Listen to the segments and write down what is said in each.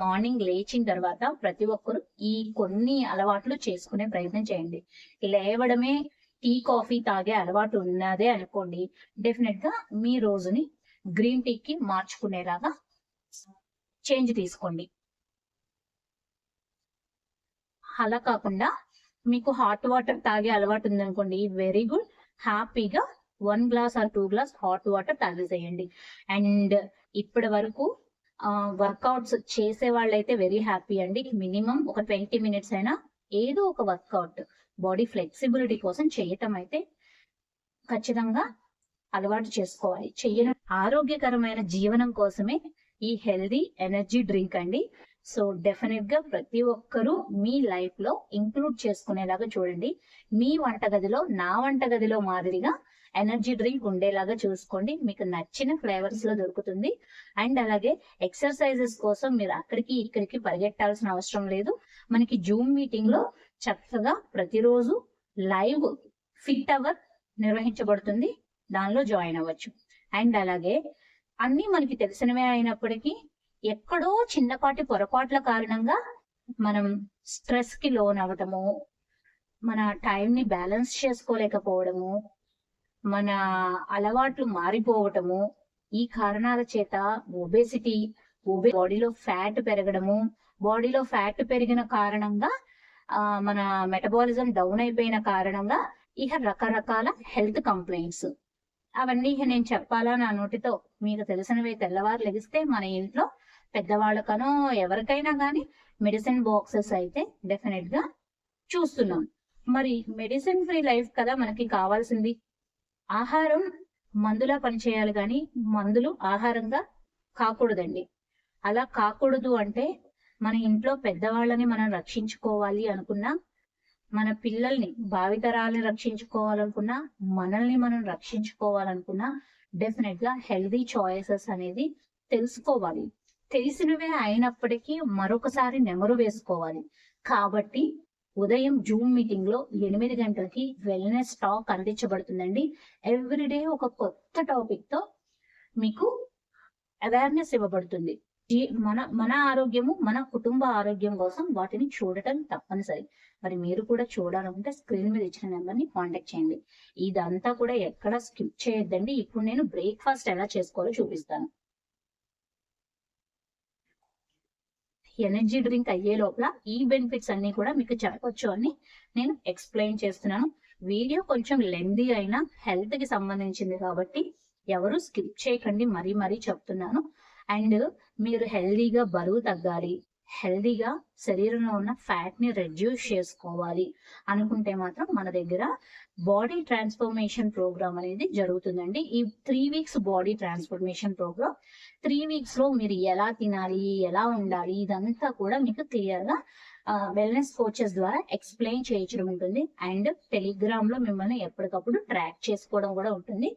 Morning లేచిన తర్వాత ప్రతి ఒక్కరు ఈ కొన్ని అలవాట్లు చేసుకునే ప్రయత్నం చేయండి. లేవడమే టీ కాఫీ తాగే అలవాటు ఉన్నదే అనుకోండి. డెఫినెట్గా మీ రోజుని గ్రీన్ టీకి మార్చుకునేలాగా చేంజ్ తీసుకోండి. అలా కాకుండా మీకు హాట్ వాటర్ తాగే అలవాటు ఉందనుకోండి వెరీ గుడ్. హ్యాపీగా one glass or two glass hot water తాగేసేయండి. And ఇప్పటి వరకు వర్కౌట్స్ చేసే వాళ్ళైతే వెరీ హ్యాపీ అండి. మినిమం ఒక ట్వంటీ మినిట్స్ అయినా ఏదో ఒక వర్కౌట్ బాడీ ఫ్లెక్సిబిలిటీ కోసం చేయటం అయితే ఖచ్చితంగా అలవాటు చేసుకోవాలి. చెయ్యడం ఆరోగ్యకరమైన జీవనం కోసమే ఈ హెల్దీ ఎనర్జీ డ్రింక్ అండి. సో డెఫినెట్గా ప్రతి ఒక్కరూ మీ లైఫ్లో ఇంక్లూడ్ చేసుకునేలాగా చూడండి. మీ వంటగదిలో నా వంటగదిలో మాదిరిగా ఎనర్జీ డ్రింక్ ఉండేలాగా చూసుకోండి. మీకు నచ్చిన ఫ్లేవర్స్లో దొరుకుతుంది. అండ్ అలాగే ఎక్సర్సైజెస్ కోసం మీరు అక్కడికి ఇక్కడికి పరిగెట్టాల్సిన అవసరం లేదు. మనకి జూమ్ మీటింగ్లో చక్కగా ప్రతిరోజు లైవ్ ఫిట్ అవర్ నిర్వహించబడుతుంది. దానిలో జాయిన్ అవ్వచ్చు. అండ్ అలాగే అన్ని మనకి తెలిసినవే అయినప్పటికీ ఎక్కడో చిన్నపాటి పొరపాట్ల కారణంగా మనం స్ట్రెస్కి లోన్ అవ్వటము మన టైం ని బ్యాలెన్స్ చేసుకోలేకపోవడము మన అలవాట్లు మారిపోవటము ఈ కారణాల చేత ఒబేసిటీ ఒబే బాడీలో ఫ్యాట్ పెరగడము బాడీలో ఫ్యాట్ పెరిగిన కారణంగా ఆ, మన మెటబాలిజం డౌన్ అయిపోయిన కారణంగా ఇక రకరకాల హెల్త్ కంప్లైంట్స్ అవన్నీ నేను చెప్పాలా నా నోటితో? మీకు తెలిసినవి తెల్లవారు లెగిస్తే మన ఇంట్లో పెద్దవాళ్ళకనో ఎవరికైనా కానీ మెడిసిన్ బాక్సెస్ అయితే డెఫినెట్గా చూస్తున్నాం. మరి మెడిసిన్ ఫ్రీ లైఫ్ కదా మనకి కావాల్సింది. ఆహారం మందులా పనిచేయాలి కానీ మందులు ఆహారంగా కాకూడదండి. అలా కాకూడదు అంటే మన ఇంట్లో పెద్దవాళ్ళని మనం రక్షించుకోవాలి అనుకున్నా మన పిల్లల్ని భావితరాలని రక్షించుకోవాలనుకున్నా మనల్ని మనం రక్షించుకోవాలనుకున్నా డెఫినెట్గా హెల్దీ చాయిసెస్ అనేది తెలుసుకోవాలి. తెలిసినవే అయినప్పటికీ మరొకసారి నెమరు వేసుకోవాలి. కాబట్టి ఉదయం జూమ్ మీటింగ్లో ఎనిమిది గంటలకి వెల్నెస్ టాక్ అందించబడుతుందండి. ఎవ్రీడే ఒక కొత్త టాపిక్తో మీకు అవేర్నెస్ ఇవ్వబడుతుంది. మన మన ఆరోగ్యము మన కుటుంబ ఆరోగ్యం కోసం వాటిని చూడటం తప్పనిసరి. మరి మీరు కూడా చూడాలనుకుంటే స్క్రీన్ మీద ఇచ్చిన నెంబర్ని కాంటాక్ట్ చేయండి. ఇదంతా కూడా ఎక్కడ స్కిప్ చేయొద్దండి. ఇప్పుడు నేను బ్రేక్ఫాస్ట్ ఎలా చేసుకోవాలో చూపిస్తాను. ఎనర్జీ డ్రింక్ అయ్యే లోపల ఈ బెనిఫిట్స్ అన్ని కూడా మీకు చెప్పొచ్చు అని నేను ఎక్స్ప్లెయిన్ చేస్తున్నాను. వీడియో కొంచెం లెందీ అయినా హెల్త్కి సంబంధించింది కాబట్టి ఎవరు స్కిప్ చేయకండి మరీ మరీ చెప్తున్నాను. అండ్ మీరు హెల్దీగా బరువు తగ్గాలి హెల్దీగా శరీరంలో ఉన్న ఫ్యాట్ని రెడ్యూస్ చేసుకోవాలి అనుకుంటే మాత్రం మన దగ్గర బాడీ ట్రాన్స్ఫర్మేషన్ ప్రోగ్రామ్ అనేది జరుగుతుందండి. ఈ three weeks body transformation program three వీక్స్లో మీరు ఎలా తినాలి ఎలా ఉండాలి ఇదంతా కూడా మీకు క్లియర్గా వెల్నెస్ కోచెస్ ద్వారా ఎక్స్ప్లెయిన్ చేయించడం ఉంటుంది. అండ్ టెలిగ్రామ్లో మిమ్మల్ని ఎప్పటికప్పుడు ట్రాక్ చేసుకోవడం కూడా ఉంటుంది.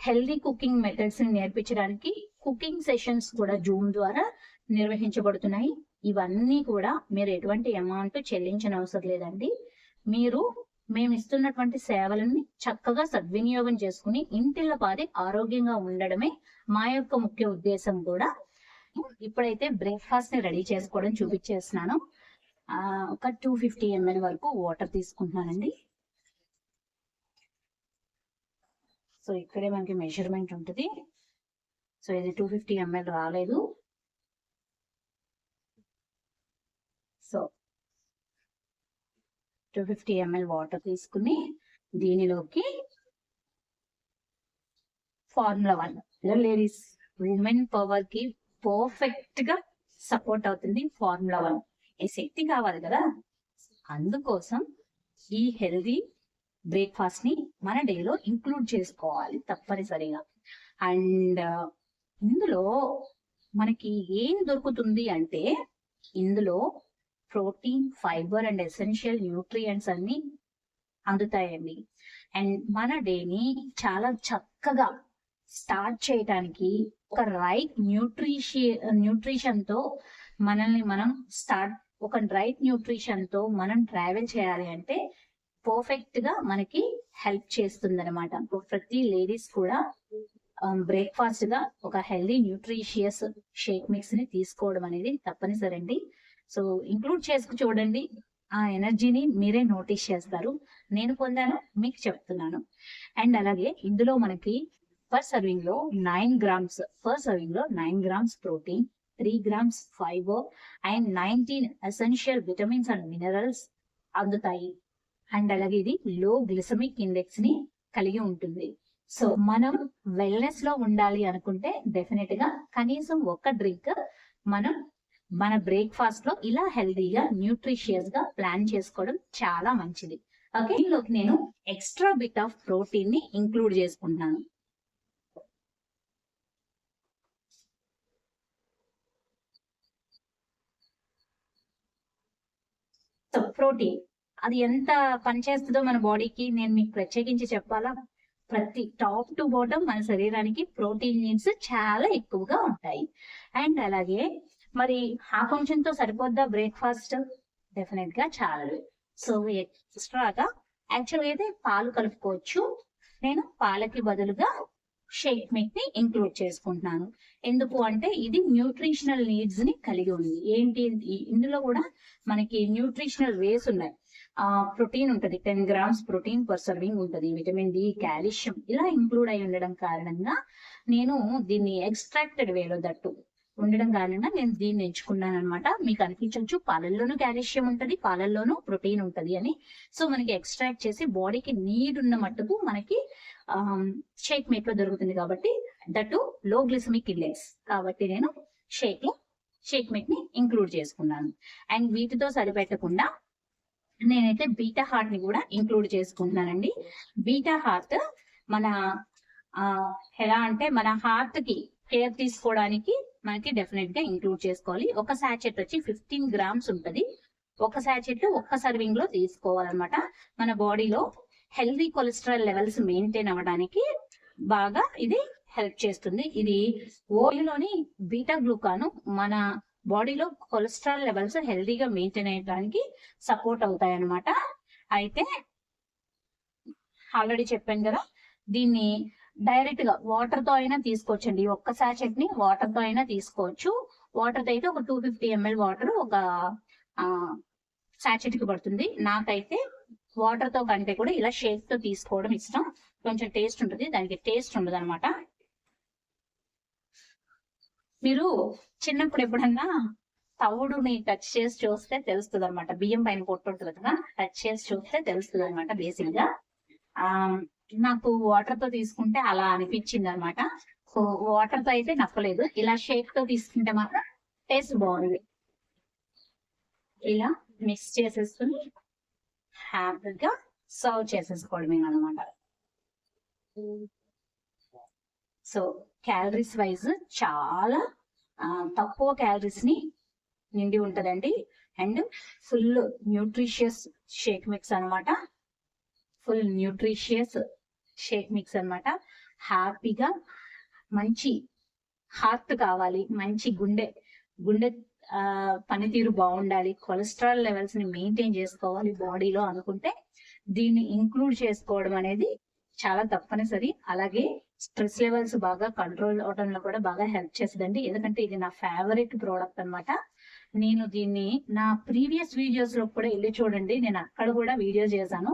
హెల్దీ కుకింగ్ మెథడ్స్ని నేర్పించడానికి కుకింగ్ సెషన్స్ కూడా జూమ్ ద్వారా నిర్వహించబడుతున్నాయి. ఇవన్నీ కూడా మీరు ఎటువంటి అమౌంట్ చెల్లించిన అవసరం లేదండి. మీరు మేము ఇస్తున్నటువంటి సేవలని చక్కగా సద్వినియోగం చేసుకుని ఇంటిల్ల పాది ఆరోగ్యంగా ఉండడమే మా యొక్క ముఖ్య ఉద్దేశం కూడా. ఇప్పుడైతే బ్రేక్ఫాస్ట్ని రెడీ చేసుకోవడం చూపించేస్తున్నాను. ఒక టూ ఫిఫ్టీ ఎంఎల్ వరకు వాటర్ తీసుకుంటున్నానండి. సో ఇక్కడే మనకి మెజర్మెంట్ ఉంటుంది. సో ఇది టూ ఫిఫ్టీ ఎంఎల్ రాలేదు so two fifty ml water తీసుకుని దీనిలోకి ఫార్ములా వన్. లేడీస్ ఉమెన్ పవర్కి పర్ఫెక్ట్గా సపోర్ట్ అవుతుంది ఫార్ములా వన్. ఈ శక్తి కావాలి కదా? అందుకోసం ఈ హెల్దీ బ్రేక్ఫాస్ట్ని మన డేలో ఇంక్లూడ్ చేసుకోవాలి తప్పనిసరిగా. అండ్ uh, ఇందులో మనకి ఏం దొరుకుతుంది అంటే ఇందులో protein fibre and essential nutrients అన్ని అందుతాయండి. అండ్ మన డేని చాలా చక్కగా స్టార్ట్ చేయడానికి ఒక రైట్ న్యూట్రిషి న్యూట్రిషన్తో మనల్ని మనం స్టార్ట్ ఒక రైట్ న్యూట్రిషన్తో మనం ట్రావెల్ చేయాలి అంటే పర్ఫెక్ట్గా మనకి హెల్ప్ చేస్తుంది అనమాట ప్రతి లేడీస్ కూడా um, బ్రేక్ఫాస్ట్గా ఒక హెల్దీ న్యూట్రిషియస్ షేక్ మిక్స్ని తీసుకోవడం అనేది తప్పనిసరి అండి సో ఇంక్లూడ్ చేసుకు చూడండి. ఆ ఎనర్జీని మీరే నోటీస్ చేస్తారు. నేను పొందాను మీకు చెప్తున్నాను. అండ్ అలాగే ఇందులో మనకి పర్ సర్వింగ్లో nine grams per సర్వింగ్లో nine grams protein three grams fibre and nineteen essential vitamins and minerals అందుతాయి. అండ్ అలాగే ఇది లో గ్లిసమిక్ ఇండెక్స్ని కలిగి ఉంటుంది. సో మనం వెల్నెస్లో ఉండాలి అనుకుంటే డెఫినెట్గా కనీసం ఒక డ్రింక్ మనం మన బ్రేక్ఫాస్ట్లో ఇలా హెల్దీగా న్యూట్రిషియస్గా ప్లాన్ చేసుకోవడం చాలా మంచిది. ఓకే దీనిలోకి నేను ఎక్స్ట్రా బిట్ ఆఫ్ ప్రోటీన్ని ఇంక్లూడ్ చేసుకుంటాను. సో ప్రోటీన్ అది ఎంత పనిచేస్తుందో మన బాడీకి నేను మీకు ప్రత్యేకించి చెప్పాలా? ప్రతి టాప్ టు బాటమ్ మన శరీరానికి ప్రోటీన్ నీడ్స్ చాలా ఎక్కువగా ఉంటాయి. అండ్ అలాగే మరి ఆ ఫంక్షన్తో తో సరిపోద్దా బ్రేక్ఫాస్ట్ డెఫినెట్గా చాలదు. సో ఎక్స్ట్రాగా యాక్చువల్గా అయితే పాలు కలుపుకోవచ్చు. నేను పాలకి బదులుగా షేక్ మిల్క్ని ఇంక్లూడ్ చేసుకుంటున్నాను. ఎందుకు అంటే ఇది న్యూట్రిషనల్ నీడ్స్ని కలిగి ఉంది. ఏంటి? ఇందులో కూడా మనకి న్యూట్రిషనల్ వేస్ ఉన్నాయి. ఆ ప్రోటీన్ ఉంటుంది. Ten grams protein per serving ఉంటుంది. విటమిన్ డి కాల్షియం ఇలా ఇంక్లూడ్ అయి ఉండడం కారణంగా నేను దీన్ని ఎక్స్ట్రాక్టెడ్ వేలో దట్టు. ఉండడం కారణంగా నేను దీన్ని ఎంచుకున్నాను అనమాట మీకు అనిపించవచ్చు పాలల్లోనూ కాల్షియం ఉంటది పాలల్లోనూ ప్రోటీన్ ఉంటది అని. సో మనకి ఎక్స్ట్రాక్ట్ చేసి బాడీకి నీడ్ ఉన్న మట్టుకు మనకి షేక్ మేక్లో దొరుకుతుంది కాబట్టి దట్టు లో గ్లిసమిక్ ఇండెక్స్ కాబట్టి నేను షేక్లో షేక్ మేక్ని ఇంక్లూడ్ చేసుకున్నాను. అండ్ వీటితో సరిపెట్టకుండా నేనైతే బీటా హార్ట్ని కూడా ఇంక్లూడ్ చేసుకుంటున్నానండి. బీటా హార్ట్ మన ఆ, ఎలా అంటే మన హార్ట్కి కేర్ తీసుకోవడానికి మనకి డెఫినెట్గా ఇంక్లూడ్ చేసుకోవాలి. ఒక సాచెట్ వచ్చి ఫిఫ్టీన్ గ్రామ్స్ ఉంటుంది. ఒక సాచెట్ ఒక్క సర్వింగ్లో తీసుకోవాలన్నమాట. మన బాడీలో హెల్దీ కొలెస్ట్రాల్ లెవెల్స్ మెయింటైన్ అవ్వడానికి బాగా ఇది హెల్ప్ చేస్తుంది. ఇది ఓయిలోని బీటా గ్లూకాను మన బాడీలో కొలెస్ట్రాల్ లెవెల్స్ హెల్దీగా మెయింటైన్ అయ్యడానికి సపోర్ట్ అవుతాయి అన్నమాట అయితే ఆల్రెడీ చెప్పాను కదా దీన్ని డైరెక్ట్గా వాటర్తో అయినా తీసుకోవచ్చండి. ఒక్క సాచెట్ని వాటర్తో అయినా తీసుకోవచ్చు. వాటర్తో అయితే ఒక టూ ఫిఫ్టీ ఎంఎల్ వాటర్ ఒక సాచెట్కి పడుతుంది. నాకైతే వాటర్తో కంటే కూడా ఇలా షేక్తో తీసుకోవడం ఇష్టం. కొంచెం టేస్ట్ ఉంటుంది. దానికి టేస్ట్ ఉండదు అనమాట మీరు చిన్నప్పుడు ఎప్పుడన్నా తవుడుని టచ్ చేసి చూస్తే తెలుస్తుంది అనమాట బియ్యం పైన పొట్టు ఉంటుంది కదా టచ్ చేసి చూస్తే తెలుస్తుంది అనమాట బేసిక్గా ఆ నాకు వాటర్తో తీసుకుంటే అలా అనిపించింది అనమాట సో వాటర్తో అయితే నప్పలేదు ఇలా షేక్తో తీసుకుంటే మాత్రం టేస్ట్ బాగుంది. ఇలా మిక్స్ చేసేసుకుని హ్యాపీగా సర్వ్ చేసేసుకోవడమే అనమాట సో క్యాలరీస్ వైజ్ చాలా తక్కువ క్యాలరీస్ని నిండి ఉంటదండి. And full nutritious shake mix అనమాట. ఫుల్ న్యూట్రిషియస్ షేక్ మిక్స్ అన్నమాట. హ్యాపీగా మంచి హార్ట్ కావాలి మంచి గుండె గుండె పనితీరు బాగుండాలి కొలెస్ట్రాల్ లెవెల్స్ని మెయింటైన్ చేసుకోవాలి బాడీలో అనుకుంటే దీన్ని ఇంక్లూడ్ చేసుకోవడం అనేది చాలా తప్పనిసరి. అలాగే స్ట్రెస్ లెవెల్స్ బాగా కంట్రోల్ అవడంలో కూడా బాగా హెల్ప్ చేస్తుందండి. ఎందుకంటే ఇది నా ఫేవరెట్ ప్రోడక్ట్ అన్నమాట. నేను దీన్ని నా ప్రీవియస్ వీడియోస్లో కూడా వెళ్ళి చూడండి. నేను అక్కడ కూడా వీడియో చేశాను.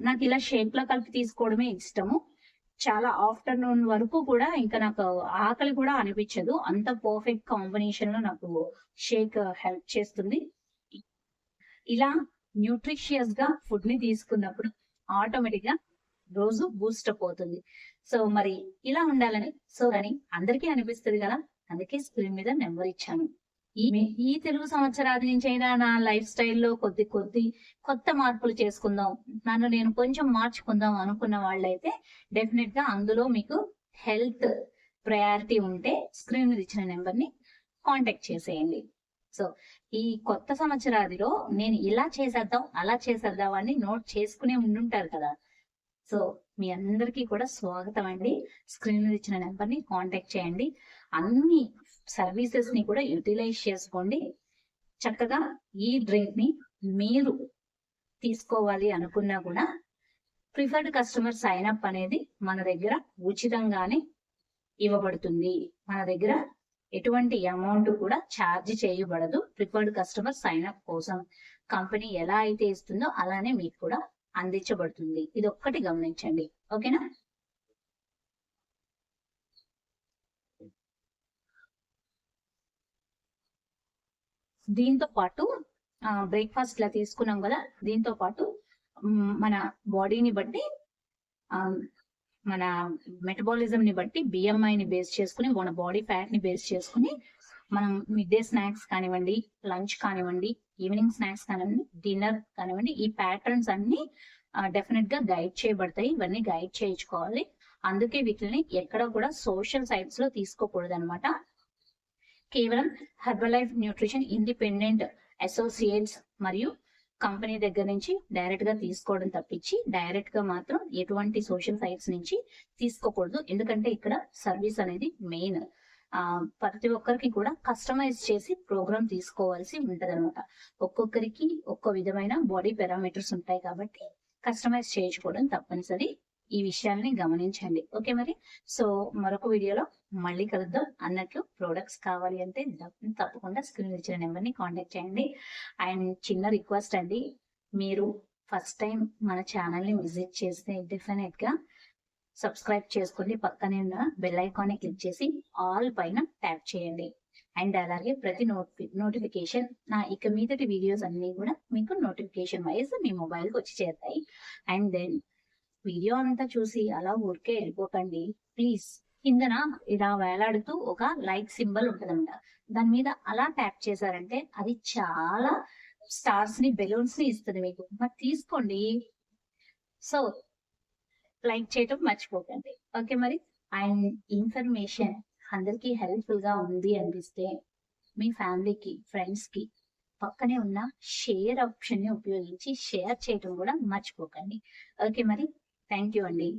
నాకు ఇలా షేప్లో కలిపి తీసుకోవడమే ఇష్టము. చాలా ఆఫ్టర్నూన్ వరకు కూడా ఇంకా నాకు ఆకలి కూడా అనిపించదు. అంత పర్ఫెక్ట్ కాంబినేషన్లో నాకు షేక్ హెల్ప్ చేస్తుంది. ఇలా న్యూట్రిషియస్గా ఫుడ్ని తీసుకున్నప్పుడు ఆటోమేటిక్గా రోజు బూస్టప్ అవుతుంది సో మరి ఇలా ఉండాలని సో అని అందరికీ అనిపిస్తుంది కదా? అందుకే స్క్రీన్ మీద నెంబర్ ఇచ్చాను. ఈ ఈ తెలుగు సంవత్సరాది నుంచి అయినా నా లైఫ్ స్టైల్లో కొద్ది కొద్ది కొత్త మార్పులు చేసుకుందాం. నన్ను నేను కొంచెం మార్చుకుందాం అనుకున్న వాళ్ళైతే డెఫినెట్గా అందులో మీకు హెల్త్ ప్రయారిటీ ఉంటే స్క్రీన్ మీద ఇచ్చిన నెంబర్ని కాంటాక్ట్ చేసేయండి. సో ఈ కొత్త సంవత్సరాదిలో నేను ఇలా చేసేద్దాం అలా చేసేద్దాం అని నోట్ చేసుకునే ఉండుంటారు కదా. సో మీ అందరికీ కూడా స్వాగతం అండి. స్క్రీన్ మీద ఇచ్చిన నెంబర్ని కాంటాక్ట్ చేయండి. అన్ని సర్వీసెస్ని కూడా యూటిలైజ్ చేసుకోండి. చక్కగా ఈ డ్రింక్ని మీరు తీసుకోవాలి అనుకున్నా కూడా ప్రిఫర్డ్ కస్టమర్ సైన్ అప్ అనేది మన దగ్గర ఉచితంగానే ఇవ్వబడుతుంది. మన దగ్గర ఎటువంటి అమౌంట్ కూడా ఛార్జ్ చేయబడదు. ప్రిఫర్డ్ కస్టమర్ సైన్ అప్ కోసం కంపెనీ ఎలా అయితే ఇస్తుందో అలానే మీకు కూడా అందించబడుతుంది. ఇది ఒక్కటి గమనించండి. ఓకేనా? దీంతో పాటు బ్రేక్ఫాస్ట్ ఇలా తీసుకున్నాం కదా దీంతో పాటు మన బాడీని బట్టి ఆ, మన మెటబాలిజం ని బట్టి బిఎంఐని ని బేస్ చేసుకుని మన బాడీ ఫ్యాట్ని బేస్ చేసుకుని మనం మిడ్ డే స్నాక్స్ కానివ్వండి లంచ్ కానివ్వండి ఈవినింగ్ స్నాక్స్ కానివ్వండి డిన్నర్ కానివ్వండి ఈ ప్యాటర్న్స్ అన్ని డెఫినెట్గా గైడ్ చేయబడతాయి. ఇవన్నీ గైడ్ చేయించుకోవాలి. అందుకే వీటిని ఎక్కడ కూడా సోషల్ సైట్స్లో తీసుకోకూడదు అనమాట కేవలం హెర్బలైఫ్ న్యూట్రిషన్ ఇండిపెండెంట్ అసోసియేట్స్ మరియు కంపెనీ దగ్గర నుంచి డైరెక్ట్గా తీసుకోవడం తప్పించి డైరెక్ట్గా మాత్రం ఎటువంటి సోషల్ సైట్స్ నుంచి తీసుకోకూడదు. ఎందుకంటే ఇక్కడ సర్వీస్ అనేది మెయిన్ ఆ ప్రతి ఒక్కరికి కూడా కస్టమైజ్ చేసి ప్రోగ్రామ్ తీసుకోవాల్సి ఉంటది అనమాట ఒక్కొక్కరికి ఒక్కో విధమైన బాడీ పారామీటర్స్ ఉంటాయి కాబట్టి కస్టమైజ్ చేయించుకోవడం తప్పనిసరి. ఈ విషయాల్ని గమనించండి. ఓకే మరి? సో మరొక వీడియోలో మళ్ళీ కలుద్దాం. అన్నట్లు ప్రొడక్ట్స్ కావాలి అంటే తప్పకుండా స్క్రీన్ ఇచ్చిన నెంబర్ని కాంటాక్ట్ చేయండి. అండ్ చిన్న రిక్వెస్ట్ అండి. మీరు ఫస్ట్ టైం మన ఛానల్ని విజిట్ చేస్తే డెఫినెట్గా సబ్స్క్రైబ్ చేసుకోండి. పక్కనే ఉన్న బెల్ ఐకాన్ని క్లిక్ చేసి ఆల్ పైన ట్యాప్ చేయండి. అండ్ అలాగే ప్రతి నోటి నోటిఫికేషన్ నా ఇక మీదటి వీడియోస్ అన్నీ కూడా మీకు నోటిఫికేషన్ వైజ్ మీ మొబైల్కి వచ్చి చేరుతాయి. అండ్ దెన్ వీడియో అంతా చూసి అలా ఊరికే వెళ్ళిపోకండి. ప్లీజ్ కిందన ఇలా వేలాడుతూ ఒక లైక్ సింబల్ ఉంటుందన్నమాట. దాని మీద అలా ట్యాప్ చేశారంటే అది చాలా స్టార్స్ని బెలూన్స్ని ఇస్తుంది మీకు. మరి తీసుకోండి. సో లైక్ చేయటం మర్చిపోకండి. ఓకే మరి? అండ్ ఇన్ఫర్మేషన్ అందరికీ హెల్ప్ఫుల్గా ఉంది అనిపిస్తే మీ ఫ్యామిలీకి ఫ్రెండ్స్కి పక్కనే ఉన్న షేర్ ఆప్షన్ని ఉపయోగించి షేర్ చేయటం కూడా మర్చిపోకండి. ఓకే మరి? థ్యాంక్ యూ అండి